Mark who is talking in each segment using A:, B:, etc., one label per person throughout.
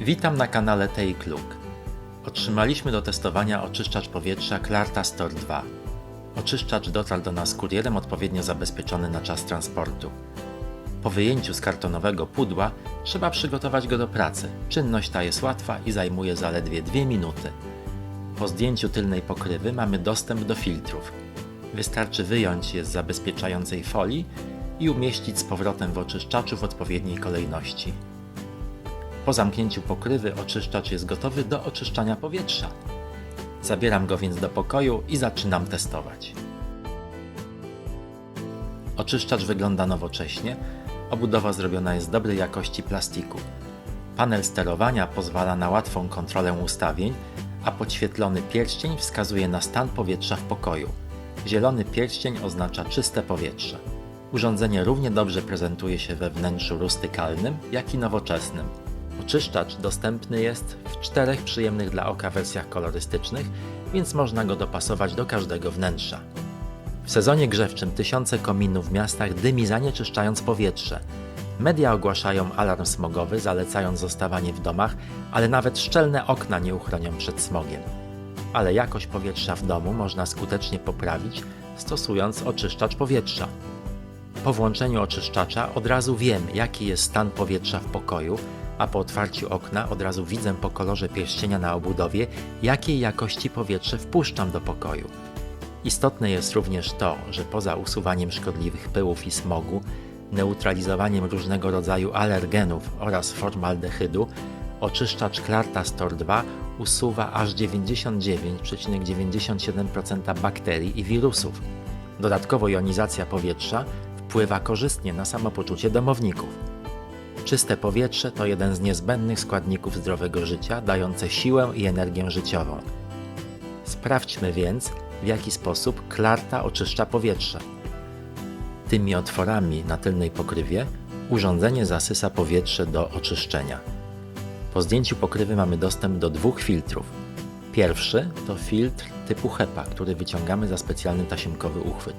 A: Witam na kanale Take Look. Otrzymaliśmy do testowania oczyszczacz powietrza Clarta Store 2. Oczyszczacz dotarł do nas kurierem odpowiednio zabezpieczony na czas transportu. Po wyjęciu z kartonowego pudła trzeba przygotować go do pracy. Czynność ta jest łatwa i zajmuje zaledwie 2 minuty. Po zdjęciu tylnej pokrywy mamy dostęp do filtrów. Wystarczy wyjąć je z zabezpieczającej folii i umieścić z powrotem w oczyszczaczu w odpowiedniej kolejności. Po zamknięciu pokrywy oczyszczacz jest gotowy do oczyszczania powietrza. Zabieram go więc do pokoju i zaczynam testować. Oczyszczacz wygląda nowocześnie, obudowa zrobiona jest z dobrej jakości plastiku. Panel sterowania pozwala na łatwą kontrolę ustawień, a podświetlony pierścień wskazuje na stan powietrza w pokoju. Zielony pierścień oznacza czyste powietrze. Urządzenie równie dobrze prezentuje się we wnętrzu rustykalnym, jak i nowoczesnym. Oczyszczacz dostępny jest w czterech przyjemnych dla oka wersjach kolorystycznych, więc można go dopasować do każdego wnętrza. W sezonie grzewczym tysiące kominów w miastach dymi zanieczyszczając powietrze. Media ogłaszają alarm smogowy, zalecając zostawanie w domach, ale nawet szczelne okna nie uchronią przed smogiem. Ale jakość powietrza w domu można skutecznie poprawić, stosując oczyszczacz powietrza. Po włączeniu oczyszczacza od razu wiem, jaki jest stan powietrza w pokoju, a po otwarciu okna od razu widzę po kolorze pierścienia na obudowie, jakiej jakości powietrze wpuszczam do pokoju. Istotne jest również to, że poza usuwaniem szkodliwych pyłów i smogu, neutralizowaniem różnego rodzaju alergenów oraz formaldehydu, oczyszczacz Clarta Store 2 usuwa aż 99,97% bakterii i wirusów. Dodatkowo jonizacja powietrza wpływa korzystnie na samopoczucie domowników. Czyste powietrze to jeden z niezbędnych składników zdrowego życia, dające siłę i energię życiową. Sprawdźmy więc, w jaki sposób Clarta oczyszcza powietrze. Tymi otworami na tylnej pokrywie urządzenie zasysa powietrze do oczyszczenia. Po zdjęciu pokrywy mamy dostęp do dwóch filtrów. Pierwszy to filtr typu HEPA, który wyciągamy za specjalny tasiemkowy uchwyt.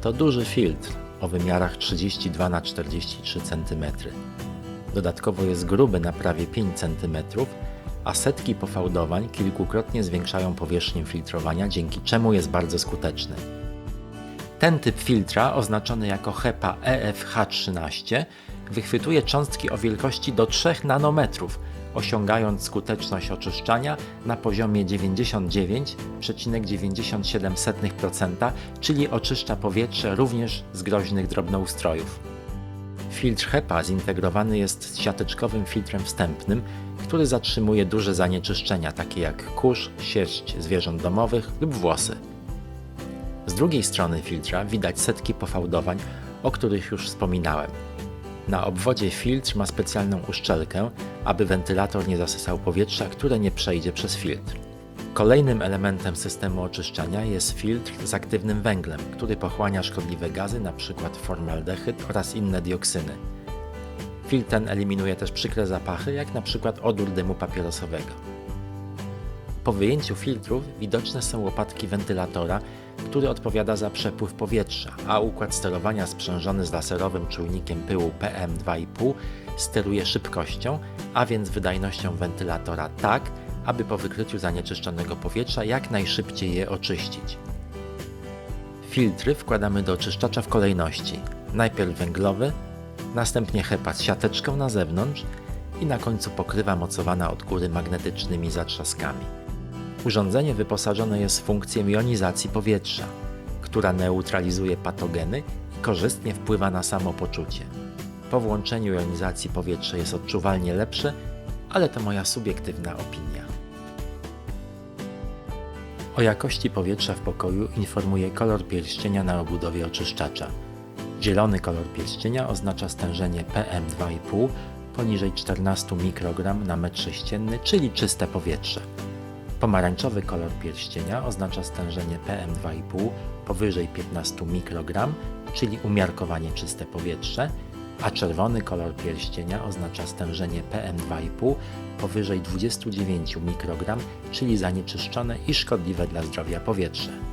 A: To duży filtr o wymiarach 32 na 43 cm. Dodatkowo jest gruby na prawie 5 cm, a setki pofałdowań kilkukrotnie zwiększają powierzchnię filtrowania, dzięki czemu jest bardzo skuteczny. Ten typ filtra, oznaczony jako HEPA EFH13, wychwytuje cząstki o wielkości do 3 nanometrów, osiągając skuteczność oczyszczania na poziomie 99,97%, czyli oczyszcza powietrze również z groźnych drobnoustrojów. Filtr HEPA zintegrowany jest z siateczkowym filtrem wstępnym, który zatrzymuje duże zanieczyszczenia, takie jak kurz, sierść zwierząt domowych lub włosy. Z drugiej strony filtra widać setki pofałdowań, o których już wspominałem. Na obwodzie filtr ma specjalną uszczelkę, aby wentylator nie zasysał powietrza, które nie przejdzie przez filtr. Kolejnym elementem systemu oczyszczania jest filtr z aktywnym węglem, który pochłania szkodliwe gazy, np. formaldehyd oraz inne dioksyny. Filtr ten eliminuje też przykre zapachy, jak np. odór dymu papierosowego. Po wyjęciu filtrów widoczne są łopatki wentylatora, który odpowiada za przepływ powietrza, a układ sterowania sprzężony z laserowym czujnikiem pyłu PM2,5 steruje szybkością, a więc wydajnością wentylatora tak, aby po wykryciu zanieczyszczonego powietrza jak najszybciej je oczyścić. Filtry wkładamy do oczyszczacza w kolejności. Najpierw węglowy, następnie HEPA z siateczką na zewnątrz i na końcu pokrywa mocowana od góry magnetycznymi zatrzaskami. Urządzenie wyposażone jest w funkcję jonizacji powietrza, która neutralizuje patogeny i korzystnie wpływa na samopoczucie. Po włączeniu jonizacji powietrze jest odczuwalnie lepsze, ale to moja subiektywna opinia. O jakości powietrza w pokoju informuje kolor pierścienia na obudowie oczyszczacza. Zielony kolor pierścienia oznacza stężenie PM2,5 poniżej 14 mikrogram na metr sześcienny, czyli czyste powietrze. Pomarańczowy kolor pierścienia oznacza stężenie PM2,5 powyżej 15 mikrogram, czyli umiarkowanie czyste powietrze, a czerwony kolor pierścienia oznacza stężenie PM2,5 powyżej 29 mikrogram, czyli zanieczyszczone i szkodliwe dla zdrowia powietrze.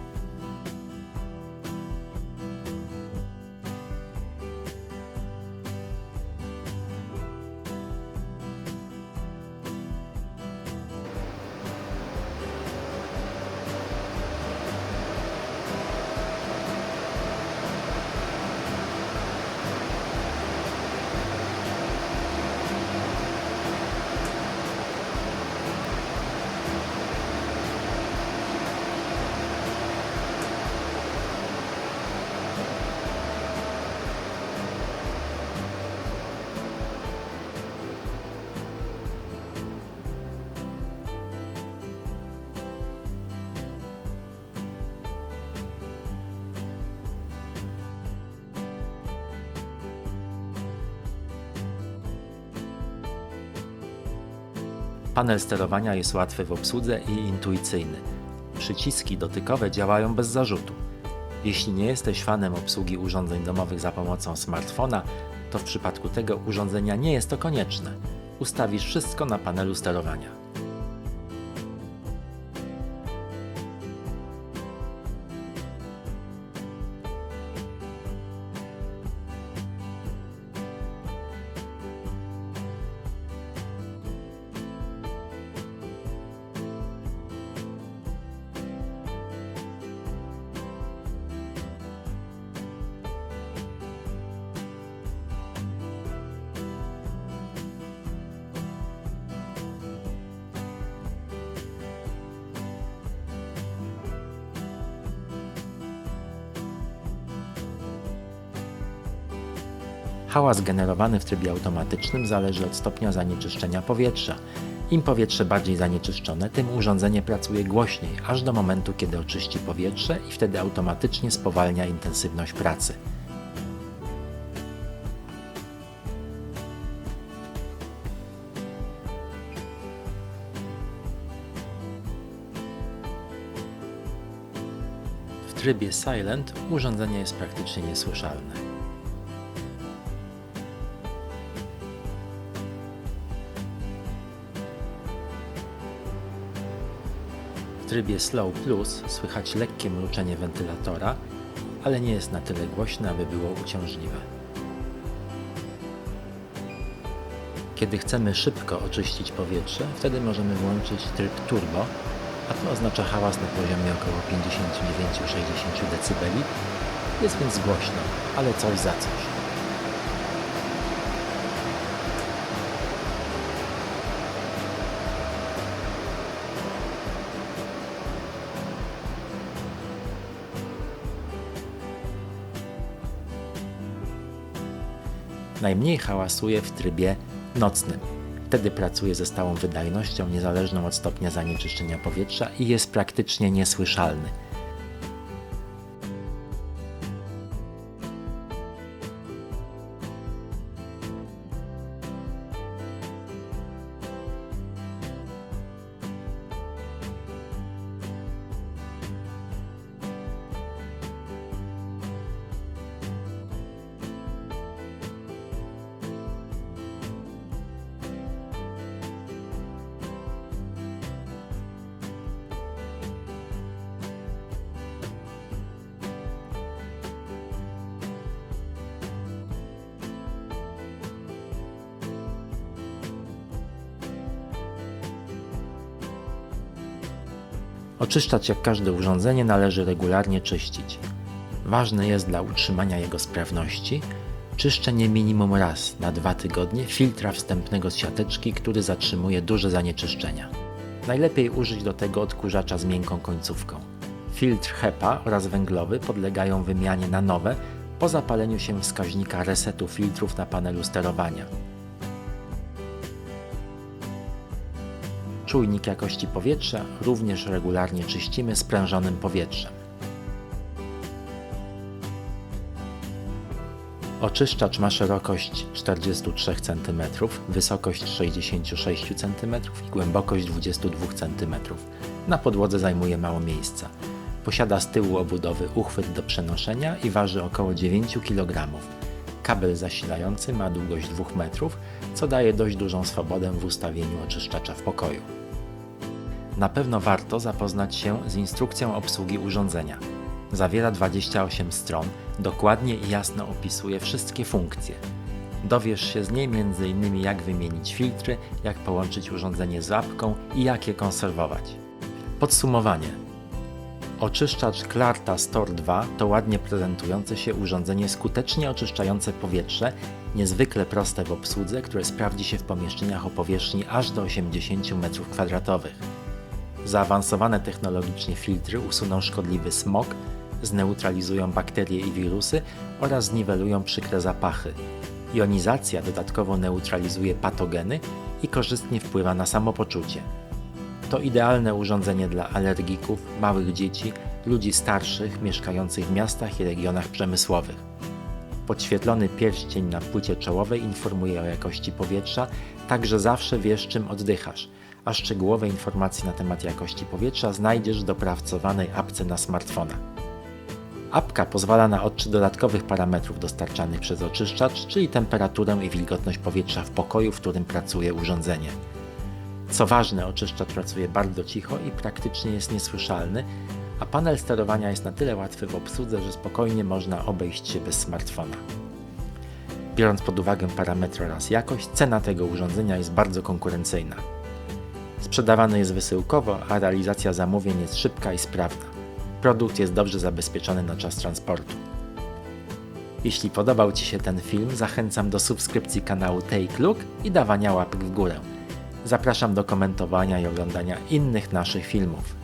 A: Panel sterowania jest łatwy w obsłudze i intuicyjny. Przyciski dotykowe działają bez zarzutu. Jeśli nie jesteś fanem obsługi urządzeń domowych za pomocą smartfona, to w przypadku tego urządzenia nie jest to konieczne. Ustawisz wszystko na panelu sterowania. Hałas generowany w trybie automatycznym zależy od stopnia zanieczyszczenia powietrza. Im powietrze bardziej zanieczyszczone, tym urządzenie pracuje głośniej, aż do momentu, kiedy oczyści powietrze i wtedy automatycznie spowalnia intensywność pracy. W trybie Silent urządzenie jest praktycznie niesłyszalne. Trybie Slow Plus słychać lekkie mruczenie wentylatora, ale nie jest na tyle głośne, aby było uciążliwe. Kiedy chcemy szybko oczyścić powietrze, wtedy możemy włączyć tryb turbo, a to oznacza hałas na poziomie około 59-60 dB. Jest więc głośno, ale coś za coś. Najmniej hałasuje w trybie nocnym. Wtedy pracuje ze stałą wydajnością, niezależną od stopnia zanieczyszczenia powietrza i jest praktycznie niesłyszalny. Oczyszczać jak każde urządzenie należy regularnie czyścić. Ważne jest dla utrzymania jego sprawności czyszczenie minimum raz na dwa tygodnie filtra wstępnego z siateczki, który zatrzymuje duże zanieczyszczenia. Najlepiej użyć do tego odkurzacza z miękką końcówką. Filtr HEPA oraz węglowy podlegają wymianie na nowe po zapaleniu się wskaźnika resetu filtrów na panelu sterowania. Czujnik jakości powietrza również regularnie czyścimy sprężonym powietrzem. Oczyszczacz ma szerokość 43 cm, wysokość 66 cm i głębokość 22 cm. Na podłodze zajmuje mało miejsca. Posiada z tyłu obudowy uchwyt do przenoszenia i waży około 9 kg. Kabel zasilający ma długość 2 metrów, co daje dość dużą swobodę w ustawieniu oczyszczacza w pokoju. Na pewno warto zapoznać się z instrukcją obsługi urządzenia. Zawiera 28 stron, dokładnie i jasno opisuje wszystkie funkcje. Dowiesz się z niej m.in. jak wymienić filtry, jak połączyć urządzenie z łapką i jak je konserwować. Podsumowanie. Oczyszczacz Clarta Store 2 to ładnie prezentujące się urządzenie skutecznie oczyszczające powietrze, niezwykle proste w obsłudze, które sprawdzi się w pomieszczeniach o powierzchni aż do 80 m2. Zaawansowane technologicznie filtry usuną szkodliwy smog, zneutralizują bakterie i wirusy oraz zniwelują przykre zapachy. Jonizacja dodatkowo neutralizuje patogeny i korzystnie wpływa na samopoczucie. To idealne urządzenie dla alergików, małych dzieci, ludzi starszych mieszkających w miastach i regionach przemysłowych. Podświetlony pierścień na płycie czołowej informuje o jakości powietrza, tak że zawsze wiesz czym oddychasz, a szczegółowe informacje na temat jakości powietrza znajdziesz w dopracowanej apce na smartfona. Apka pozwala na odczyt dodatkowych parametrów dostarczanych przez oczyszczacz, czyli temperaturę i wilgotność powietrza w pokoju, w którym pracuje urządzenie. Co ważne, oczyszczacz pracuje bardzo cicho i praktycznie jest niesłyszalny, a panel sterowania jest na tyle łatwy w obsłudze, że spokojnie można obejść się bez smartfona. Biorąc pod uwagę parametry oraz jakość, cena tego urządzenia jest bardzo konkurencyjna. Sprzedawany jest wysyłkowo, a realizacja zamówień jest szybka i sprawna. Produkt jest dobrze zabezpieczony na czas transportu. Jeśli podobał Ci się ten film, zachęcam do subskrypcji kanału Take Look i dawania łapek w górę. Zapraszam do komentowania i oglądania innych naszych filmów.